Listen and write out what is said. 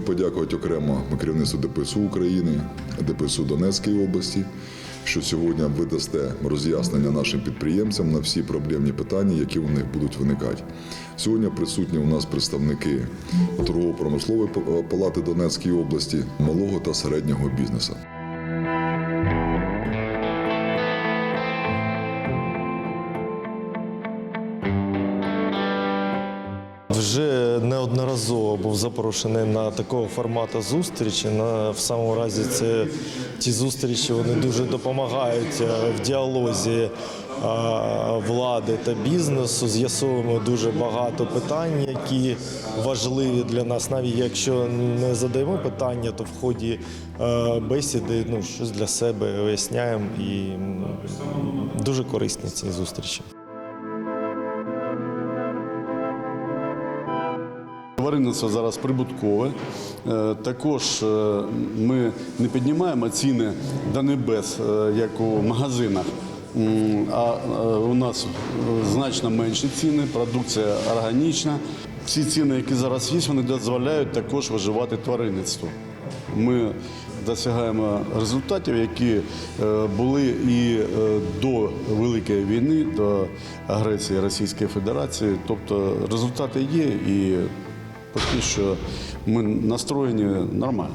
подякувати окремо керівництву ДПСУ України, ДПСУ Донецької області, що сьогодні ви дасте роз'яснення нашим підприємцям на всі проблемні питання, які у них будуть виникати. Сьогодні присутні у нас представники торгово-промислової палати Донецької області, малого та середнього бізнесу. Вже неодноразово був запрошений на такого формату зустрічі. На в самому разі це ті зустрічі вони дуже допомагають е, в діалозі е, влади та бізнесу. З'ясовуємо дуже багато питань, які важливі для нас. Навіть якщо не задаємо питання, то в ході е, бесіди ну щось для себе виясняємо і дуже корисні ці зустрічі. Тваринництво зараз прибуткове. Е, Також е, ми не піднімаємо ціни до небес, е, як у магазинах. А у нас значно менші ціни, продукція органічна. Ці ціни, які зараз є, вони дозволяють також виживати тваринництву. Ми досягаємо результатів, які були і до Великої війни, до агресії Російської Федерації. Тобто результати є і поки що ми настроєні нормально.